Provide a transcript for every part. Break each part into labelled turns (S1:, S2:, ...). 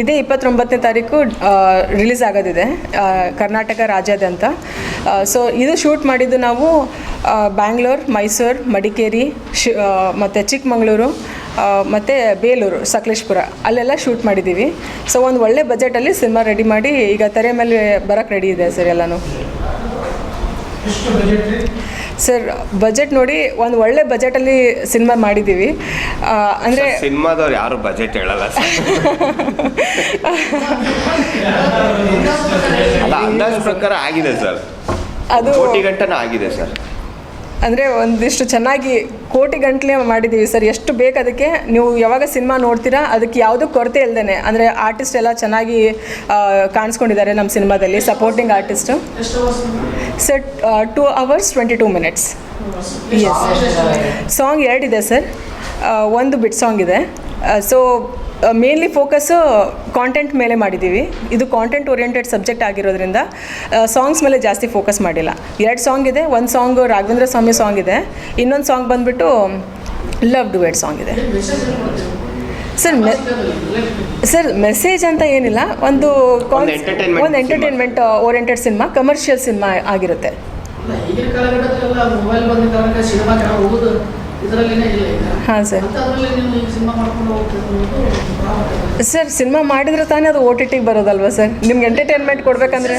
S1: ಇದೇ ಇಪ್ಪತ್ತೊಂಬತ್ತನೇ ತಾರೀಕು ರಿಲೀಸ್ ಆಗೋದಿದೆ ಕರ್ನಾಟಕ ರಾಜ್ಯಾದ್ಯಂತ. ಸೊ ಇದು ಶೂಟ್ ಮಾಡಿದ್ದು ನಾವು ಬ್ಯಾಂಗ್ಳೂರ್ ಮೈಸೂರು ಮಡಿಕೇರಿ ಶಿ ಮತ್ತು ಚಿಕ್ಕಮಗಳೂರು ಮತ್ತು ಬೇಲೂರು ಸಕಲೇಶ್ಪುರ ಅಲ್ಲೆಲ್ಲ ಶೂಟ್ ಮಾಡಿದ್ದೀವಿ. ಸೊ ಒಂದು ಒಳ್ಳೆ ಬಜೆಟಲ್ಲಿ ಸಿನಿಮಾ ರೆಡಿ ಮಾಡಿ ಈಗ ತೆರೆ ಮೇಲೆ ಬರೋಕ್ಕೆ ರೆಡಿ ಇದೆ ಸರ್ ಎಲ್ಲನೂ. ಸರ್ ಬಜೆಟ್ ನೋಡಿ ಒಂದು ಒಳ್ಳೆ ಬಜೆಟಲ್ಲಿ ಸಿನಿಮಾ ಮಾಡಿದ್ದೀವಿ. ಅಂದರೆ
S2: ಸಿನಿಮಾದವ್ರು ಯಾರು ಬಜೆಟ್ ಹೇಳಲ್ಲ ಸರ್. ಅಲ್ಲ ಅಂದಾಜು ಪ್ರಕಾರ ಆಗಿದೆ ಸರ್.
S1: ಅದು
S2: ಗಂಟನ ಆಗಿದೆ ಸರ್.
S1: ಅಂದರೆ ಒಂದಿಷ್ಟು ಚೆನ್ನಾಗಿ ಕೋಟಿ ಗಂಟಲೆ ಮಾಡಿದ್ದೀವಿ ಸರ್. ಎಷ್ಟು ಬೇಕು ಅದಕ್ಕೆ ನೀವು ಯಾವಾಗ ಸಿನಿಮಾ ನೋಡ್ತೀರಾ ಅದಕ್ಕೆ ಯಾವುದೂ ಕೊರತೆ ಇಲ್ಲದೇ ಅಂದರೆ ಆರ್ಟಿಸ್ಟ್ ಎಲ್ಲ ಚೆನ್ನಾಗಿ ಕಾಣಿಸ್ಕೊಂಡಿದ್ದಾರೆ ನಮ್ಮ ಸಿನಿಮಾದಲ್ಲಿ supporting artist sir two hours twenty two minutes song ಎರಡಿದೆ ಸರ್. ಒಂದು ಬಿಟ್ ಸಾಂಗ್ ಇದೆ. ಸೊ ಮೇನ್ಲಿ ಫೋಕಸ್ಸು ಕಾಂಟೆಂಟ್ ಮೇಲೆ ಮಾಡಿದ್ದೀವಿ. ಇದು ಕಾಂಟೆಂಟ್ ಓರಿಯೆಂಟೆಡ್ ಸಬ್ಜೆಕ್ಟ್ ಆಗಿರೋದ್ರಿಂದ ಸಾಂಗ್ಸ್ ಮೇಲೆ ಜಾಸ್ತಿ ಫೋಕಸ್ ಮಾಡಿಲ್ಲ. ಎರಡು ಸಾಂಗ್ ಇದೆ ಒಂದು ಸಾಂಗ್ ರಾಘವೇಂದ್ರ ಸ್ವಾಮಿ ಸಾಂಗ್ ಇದೆ ಇನ್ನೊಂದು ಸಾಂಗ್ ಬಂದುಬಿಟ್ಟು ಲವ್ ಡುವೇಟ್ ಸಾಂಗ್ ಇದೆ. ಸರ್ ಮೆ ಸರ್ ಮೆಸೇಜ್ ಅಂತ ಏನಿಲ್ಲ ಒಂದು
S2: ಒಂದು
S1: entertainment oriented cinema. Commercial cinema ಆಗಿರುತ್ತೆ. ಹಾಂ ಸರ್.
S3: ಅಂಥದ್ರಲ್ಲಿ ನೀವು ಸಿನಿಮಾ ಮಾಡ್ಕೊಂಡು ಹೋಗ್ತಿರೋದು
S1: ಸರ್ ಸಿನಿಮಾ ಮಾಡಿದ್ರೆ ತಾನೇ ಅದು ಓ ಟಿ ಟಿಗೆ ಬರೋದಲ್ವಾ ಸರ್? ನಿಮ್ಗೆ ಎಂಟರ್ಟೈನ್ಮೆಂಟ್ ಕೊಡಬೇಕಂದ್ರೆ?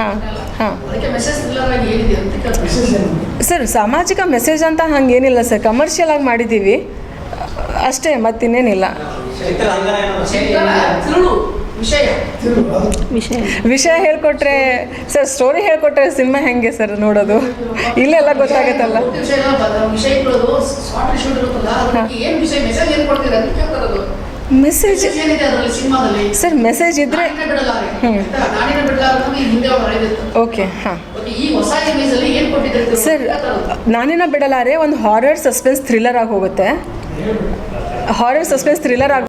S1: ಹಾಂ ಹಾಂ. ಸರ್ ಸಾಮಾಜಿಕ ಮೆಸೇಜ್ ಅಂತ ಹಂಗೇನಿಲ್ಲ ಸರ್. ಕಮರ್ಷಿಯಲ್ ಆಗಿ ಮಾಡಿದ್ದೀವಿ. ಅಷ್ಟೇ ಮತ್ತಿನ್ನೇನಿಲ್ಲ.
S3: ವಿಷಯ.
S1: ವಿಷಯ. ಹೇಳ್ಕೊಟ್ರೆ ಸರ್ ಸ್ಟೋರಿ ಹೇಳ್ಕೊಟ್ರೆ ಸಿನಿಮಾ ಹೆಂಗೆ ಸರ್ ನೋಡೋದು? ಇಲ್ಲೆಲ್ಲ ಗೊತ್ತಾಗುತ್ತಲ್ಲ.
S3: ಮೆಸೇಜ್ ಏನು ಅಂತ ಕೇಳ್ತಾರೆ
S1: ಮೆಸೇಜ್
S3: ಮೆಸೇಜ್ ಸಿನಿಮಾದಲ್ಲಿ
S1: ಸರ್ ಮೆಸೇಜ್ ಇದ್ರೆ ಓಕೆ ಹಾಂ.
S3: ಓಕೆ, ಈ ಹೊಸ ಇಮೇಜ್ ಅಲ್ಲಿ ಏನು ಕೊಟ್ಟಿದ್ದಾರೆ
S1: ಸರ್ ನಾನೇನ ಬಿಡಲಾರೆ ಒಂದು ಹಾರರ್ ಸಸ್ಪೆನ್ಸ್ ಥ್ರಿಲ್ಲರ್ ಆಗಿ ಹೋಗುತ್ತೆ. ಹಾರರ್ ಸಸ್ಪೆನ್ಸ್ ಥ್ರಿಲ್ಲರ್ ಆಗಿ